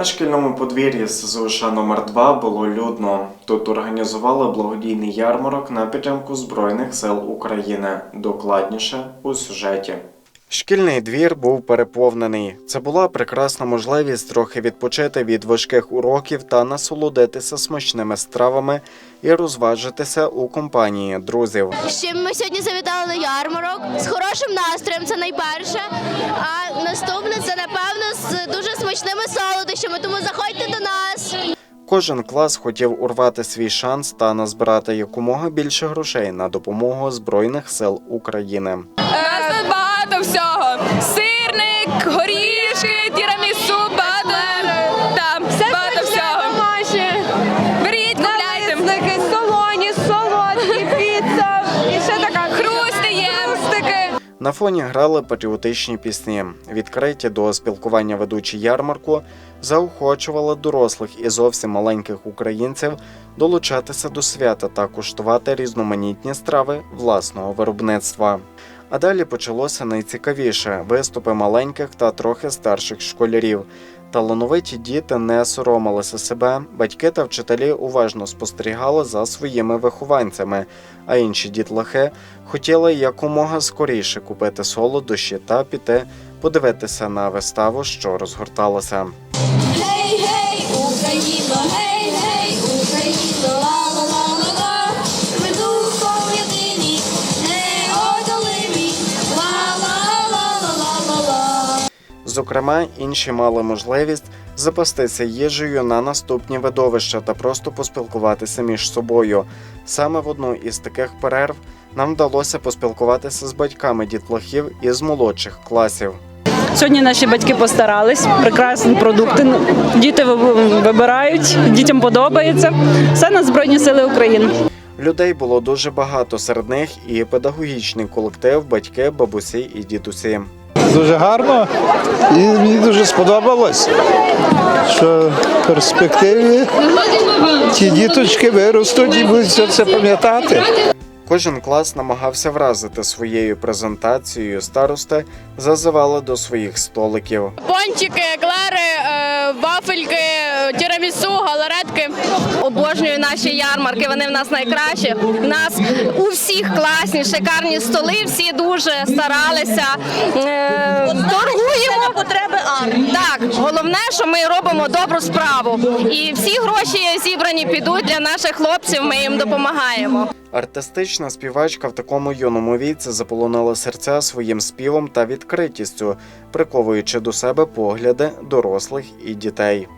На шкільному подвір'ї СЗУШ номер 2 було людно. Тут організували благодійний ярмарок на підтримку Збройних сил України. Докладніше у сюжеті. Шкільний двір був переповнений. Це була прекрасна можливість трохи відпочити від важких уроків та насолодитися смачними стравами і розважитися у компанії друзів. Чим ми сьогодні завітали на ярмарок з хорошим настроєм, це найперше. А наступне це напевно з дуже смачними солодощами. Тому заходьте до нас. Кожен клас хотів урвати свій шанс та назбирати якомога більше грошей на допомогу Збройних сил України. На фоні грали патріотичні пісні. Відкриті до спілкування ведучі ярмарку заохочували дорослих і зовсім маленьких українців долучатися до свята та куштувати різноманітні страви власного виробництва. А далі почалося найцікавіше виступи маленьких та трохи старших школярів. Талановиті діти не соромилися себе, батьки та вчителі уважно спостерігали за своїми вихованцями, а інші дітлахи хотіли якомога скоріше купити солодощі та піти подивитися на виставу, що розгорталася. Зокрема, інші мали можливість запастися їжею на наступні видовища та просто поспілкуватися між собою. Саме в одну із таких перерв нам вдалося поспілкуватися з батьками дітлахів із молодших класів. Сьогодні наші батьки постарались, прекрасні продукти. Діти вибирають, дітям подобається. Все на Збройні Сили України. Людей було дуже багато, серед них і педагогічний колектив, батьки, бабусі і дідусі. Дуже гарно і мені дуже сподобалось, що в перспективі ті діточки виростуть і будуть все це пам'ятати. Кожен клас намагався вразити своєю презентацією. староста, зазивали до своїх столиків. Пончики, тірамісу, галаретки. Обожнюю наші ярмарки, вони в нас найкращі. У нас у всіх класні, шикарні столи, всі дуже старалися. Е, торгуємо потреби Так, головне, що ми робимо добру справу. І всі гроші зібрані підуть для наших хлопців. Ми їм допомагаємо. Артистична співачка в такому юному віці заполонила серця своїм співом та відкритістю, приковуючи до себе погляди дорослих і дітей.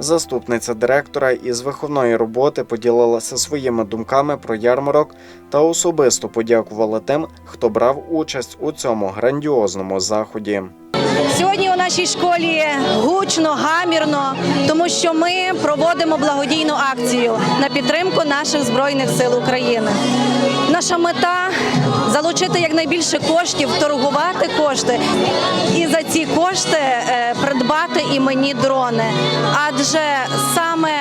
Заступниця директора із виховної роботи поділилася своїми думками про ярмарок та особисто подякувала тим, хто брав участь у цьому грандіозному заході. Сьогодні у нашій школі гучно, гамірно, тому що ми проводимо благодійну акцію на підтримку наших збройних сил України. Наша мета залучити якнайбільше коштів, торгувати кошти і за ці кошти е, придбати іменні дрони. Адже саме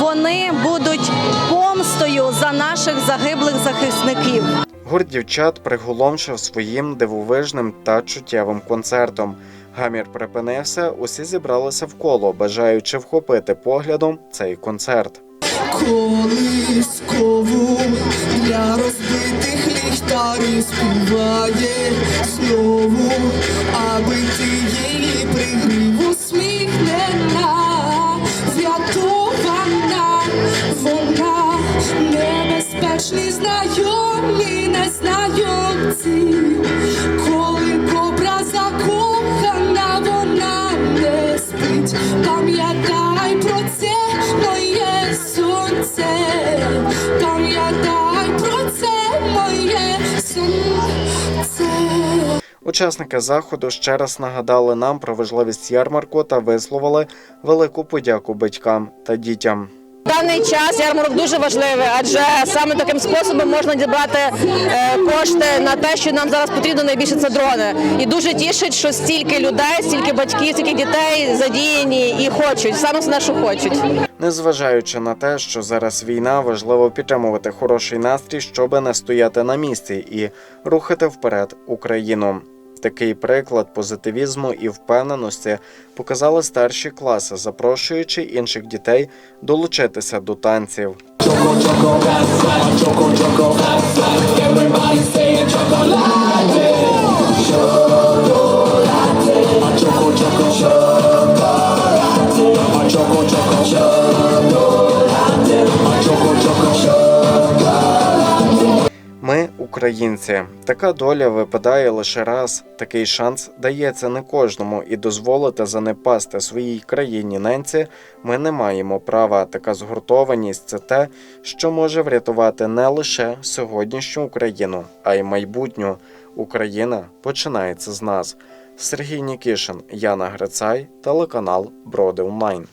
вони будуть помстою за наших загиблих захисників. Гурт дівчат приголомшив своїм дивовижним та чуттєвим концертом. Гамір припинився, усі зібралися коло, бажаючи вхопити поглядом цей концерт. Колискову для розбитих ліхтарів співає знову, аби ти її пригрів усміхнена, врятована, вона небезпечні знайомі, незнайомці, Учасники заходу ще раз нагадали нам про важливість ярмарку та висловили велику подяку батькам та дітям. Даний час ярмарок дуже важливий, адже саме таким способом можна дібрати е, кошти на те, що нам зараз потрібно найбільше це дрони. І дуже тішить, що стільки людей, стільки батьків, стільки дітей задіяні і хочуть саме все, що хочуть. Незважаючи на те, що зараз війна, важливо підтримувати хороший настрій, щоб не стояти на місці і рухати вперед Україну. Такий приклад позитивізму і впевненості показали старші класи, запрошуючи інших дітей долучитися до танців. Ми українці. Така доля випадає лише раз. Такий шанс дається не кожному, і дозволити занепасти своїй країні ненці ми не маємо права. Така згуртованість це те, що може врятувати не лише сьогоднішню Україну, а й майбутню. Україна починається з нас. Сергій Нікішин, Яна Грицай, телеканал Броди Онлайн.